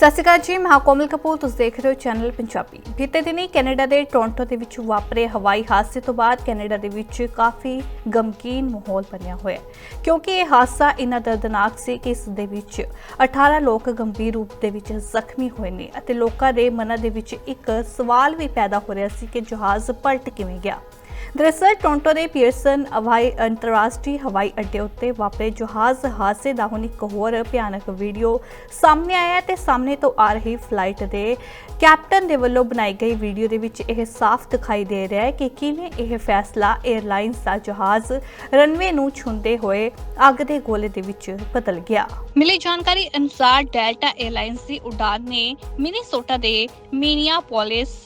ਸਤਿ ਸ਼੍ਰੀ ਅਕਾਲ ਜੀ, ਮੈਂ ਕੋਮਲ ਕਪੂਰ, ਤੁਸੀਂ ਦੇਖ ਰਹੇ ਹੋ ਚੈਨਲ ਪੰਜਾਬੀ। ਬੀਤੇ ਦਿਨੀ ਕੈਨੇਡਾ ਦੇ ਟੋਰਾਂਟੋ ਦੇ ਵਿੱਚ ਵਾਪਰੇ ਹਵਾਈ ਹਾਦਸੇ ਤੋਂ ਬਾਅਦ ਕੈਨੇਡਾ ਦੇ ਵਿੱਚ ਕਾਫੀ ਗਮਗੀਨ ਮਾਹੌਲ ਬਣਿਆ ਹੋਇਆ ਕਿਉਂਕਿ ਇਹ ਹਾਦਸਾ ਇੰਨਾ ਦਰਦਨਾਕ ਸੀ ਕਿ ਇਸ ਦੇ ਵਿੱਚ 18 ਲੋਕ ਗੰਭੀਰ ਰੂਪ ਦੇ ਵਿੱਚ ਜ਼ਖਮੀ ਹੋਏ ਨੇ ਅਤੇ ਲੋਕਾਂ ਦੇ ਮਨਾਂ ਦੇ ਵਿੱਚ ਇੱਕ ਸਵਾਲ ਵੀ ਪੈਦਾ ਹੋ ਰਿਹਾ ਸੀ ਕਿ ਜਹਾਜ਼ ਪਲਟ ਕਿਵੇਂ ਗਿਆ। ਦਰਅਸਲ ਟੋਰਾਂਟੋ ਦੇ ਪੀਅਰਸਨ ਹਵਾਈ ਅੰਤਰਰਾਸ਼ਟਰੀ ਹਵਾਈ ਅੱਡੇ ਉੱਤੇ ਵਾਪਰੇ ਜਹਾਜ਼ ਹਾਦਸੇ ਦਾ ਹੁਣ ਇੱਕ ਹੋਰ ਭਿਆਨਕ ਵੀਡੀਓ ਸਾਹਮਣੇ ਆਇਆ ਤੇ ਸਾਹਮਣੇ ਤੋਂ ਆ ਰਹੀ ਫਲਾਈਟ ਦੇ ਕੈਪਟਨ ਦੇ ਵੱਲੋਂ ਬਣਾਈ ਗਈ ਵੀਡੀਓ ਦੇ ਵਿੱਚ ਇਹ ਸਾਫ਼ ਦਿਖਾਈ ਦੇ ਰਿਹਾ ਹੈ ਕਿ ਕਿਵੇਂ ਇਹ ਫੈਸਲਾ 에ਅਰਲਾਈਨਸ ਦਾ ਜਹਾਜ਼ ਰਨਵੇ ਨੂੰ ਛੁੰਦੇ ਹੋਏ ਅੱਗ ਦੇ ਗੋਲੇ ਦੇ ਵਿੱਚ ਬਦਲ ਗਿਆ। ਮਿਲੀ ਜਾਣਕਾਰੀ ਅਨੁਸਾਰ ਡੈਲਟਾ 에ਅਰਲਾਈਨਸ ਦੀ ਉਡਾਨ ਨੇ ਮਿਨੀਸੋਟਾ ਦੇ ਮਿਨੀਆਪੋਲਿਸ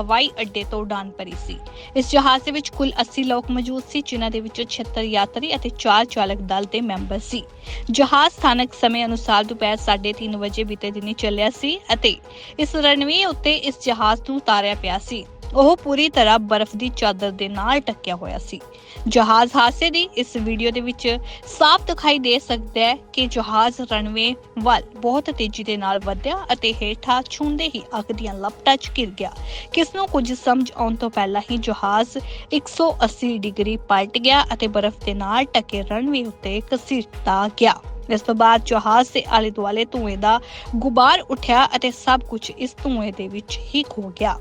ਹਵਾਈ ਅੱਡੇ ਤੋਂ ਉਡਾਨ ਭਰੀ ਸੀ। ਇਸ ਜਹਾਜ਼ ਦੇ ਵਿੱਚ ਕੁੱਲ 80 ਲੋਕ ਮੌਜੂਦ ਸੀ, ਜਿਨ੍ਹਾਂ ਦੇ ਵਿੱਚੋਂ 76 ਯਾਤਰੀ ਅਤੇ 4 ਚਾਲਕ ਦਲ ਦੇ ਮੈਂਬਰ ਸੀ। ਜਹਾਜ਼ ਸਥਾਨਕ ਸਮੇਂ ਅਨੁਸਾਰ ਦੁਪਹਿਰ 3:30 ਵਜੇ ਬੀਤੇ ਦਿਨੀ ਚੱਲਿਆ ਸੀ ਅਤੇ ਇਸ ਰਣਵੇ ਉੱਤੇ ਇਸ ਜਹਾਜ਼ ਨੂੰ ਉਤਾਰਿਆ ਪਿਆ ਸੀ। ਉਹ ਪੂਰੀ ਤਰ੍ਹਾਂ ਬਰਫ਼ ਦੀ ਚਾਦਰ ਦੇ ਨਾਲ ਟੱਕਿਆ ਹੋਇਆ ਸੀ। ਜਹਾਜ਼ ਹਾਦਸੇ ਦੀ ਇਸ ਵੀਡੀਓ ਦੇ ਵਿੱਚ ਸਾਫ਼ ਦਿਖਾਈ ਦੇ ਸਕਦਾ ਹੈ ਕਿ ਜਹਾਜ਼ ਰਣਵੇ ਵੱਲ ਬਹੁਤ ਤੇਜ਼ੀ ਦੇ ਨਾਲ ਵਧਿਆ ਅਤੇ ਹੇਠਾਂ ਛੂੰਦੇ ਹੀ ਅੱਗ ਦੀਆਂ ਲਪਟਾਂ 'ਚ ਘਿਰ ਗਿਆ। ਕਿਸ ਨੂੰ ਕੁਝ ਸਮਝ ਆਉਣ ਤੋਂ ਪਹਿਲਾਂ ਹੀ ਜਹਾਜ਼ 180 ਡਿਗਰੀ ਪਲਟ ਗਿਆ ਅਤੇ ਬਰਫ਼ ਦੇ ਨਾਲ ਟਕੇ ਰਣਵੇ ਉੱਤੇ ਘਸੀਟਦਾ ਗਿਆ। ਇਸ ਤੋਂ ਬਾਅਦ ਜਹਾਜ਼ ਦੇ ਆਲੇ ਦੁਆਲੇ ਧੂਏ ਦਾ ਗੁਬਾਰ ਉੱਠਿਆ ਅਤੇ ਸਭ ਕੁਝ ਇਸ ਧੂਏ ਦੇ ਵਿੱਚ ਹੀ ਖੋ ਗਿਆ।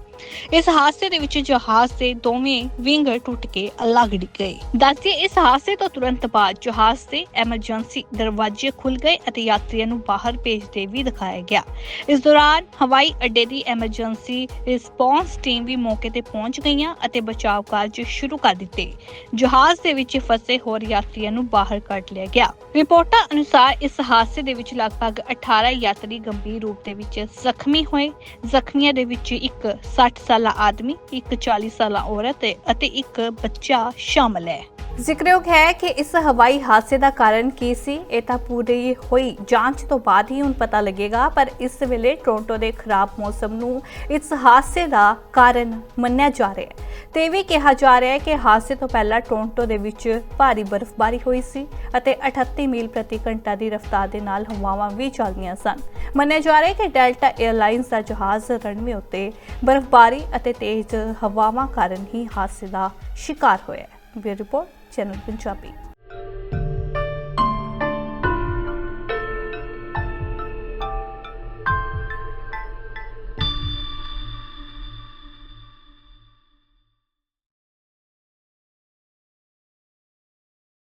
ਇਸ ਹਾਦਸੇ ਦੇ ਵਿੱਚ ਜਹਾਜ਼ ਦੇ ਦੋਵੇਂ ਵਿੰਗ ਟੁੱਟ ਕੇ ਅਲੱਗ ਡਿੱਗ ਗਏ। ਦੱਸਦੇ ਇਸ ਹਾਦਸੇ ਤੋਂ ਤੁਰੰਤ ਬਾਅਦ ਜਹਾਜ਼ ਦੇ ਐਮਰਜੈਂਸੀ ਦਰਵਾਜ਼ੇ ਖੁੱਲ ਗਏ ਅਤੇ ਯਾਤਰੀਆਂ ਨੂੰ ਬਾਹਰ ਭੇਜਦੇ ਵੀ ਦਿਖਾਇਆ ਗਿਆ। ਇਸ ਦੌਰਾਨ ਹਵਾਈ ਅੱਡੇ ਦੀ ਐਮਰਜੈਂਸੀ ਰਿਸਪੌਂਸ ਟੀਮ ਵੀ ਮੌਕੇ ਤੇ ਪਹੁੰਚ ਗਈਆਂ ਅਤੇ ਬਚਾਅ ਕਾਰਜ ਸ਼ੁਰੂ ਕਰ ਦਿੱਤੇ ਜਹਾਜ਼ ਦੇ ਵਿੱਚ ਫਸੇ ਹੋਰ ਯਾਤਰੀਆਂ ਨੂੰ ਬਾਹਰ ਕੱਢ ਲਿਆ ਗਿਆ। ਰਿਪੋਰਟਾਂ ਅਨੁਸਾਰ ਇਸ ਹਾਦਸੇ ਦੇ ਵਿੱਚ ਲਗਭਗ 18 ਯਾਤਰੀ ਗੰਭੀਰ ਰੂਪ ਦੇ ਵਿੱਚ ਜ਼ਖਮੀ ਹੋਏ। ਜ਼ਖਮੀਆਂ ਦੇ ਵਿੱਚ ਇੱਕ 60 ਸਾਲਾ ਆਦਮੀ ਇੱਕ 40 ਸਾਲਾ ਔਰਤ ਅਤੇ ਇੱਕ ਬੱਚਾ ਸ਼ਾਮਲ ਹੈ। ਜ਼ਿਕਰਯੋਗ ਹੈ ਕਿ ਇਸ ਹਵਾਈ ਹਾਦਸੇ ਦਾ ਕਾਰਨ ਕੀ ਸੀ? ਇਹ ਤਾਂ ਪੂਰੀ ਹੋਈ ਜਾਂਚ ਤੋਂ ਬਾਅਦ ਹੀ ਹੁਣ ਪਤਾ ਲੱਗੇਗਾ, ਪਰ ਇਸ ਵੇਲੇ ਟੋਰਾਂਟੋ ਦੇ ਖਰਾਬ ਮੌਸਮ ਨੂੰ ਇਸ ਹਾਦਸੇ ਦਾ ਕਾਰਨ ਮੰਨਿਆ ਜਾ ਰਿਹਾ ਹੈ। ਤੇ ਇਹ ਵੀ ਕਿਹਾ ਜਾ ਰਿਹਾ ਹੈ ਕਿ ਹਾਦਸੇ ਤੋਂ ਪਹਿਲਾਂ ਟੋਰਾਂਟੋ ਦੇ ਵਿੱਚ ਭਾਰੀ ਬਰਫ਼ਬਾਰੀ ਹੋਈ ਸੀ ਅਤੇ 38 ਮੀਲ ਪ੍ਰਤੀ ਘੰਟਾ ਦੀ ਰਫ਼ਤਾਰ ਦੇ ਨਾਲ ਹਵਾਵਾਂ ਵੀ ਚੱਲਦੀਆਂ ਸਨ। ਮੰਨਿਆ ਜਾ ਰਿਹਾ ਹੈ ਕਿ ਡੈਲਟਾ 에ਅਰਲਾਈਨਸ ਦਾ ਜਹਾਜ਼ ਰਨਵੇ ਉੱਤੇ ਬਰਫ਼ਬਾਰੀ ਅਤੇ ਤੇਜ਼ ਹਵਾਵਾਂ ਕਾਰਨ ਹੀ ਹਾਦਸੇ ਦਾ ਸ਼ਿਕਾਰ ਹੋਇਆ ਹੈ। Report channel Punjabi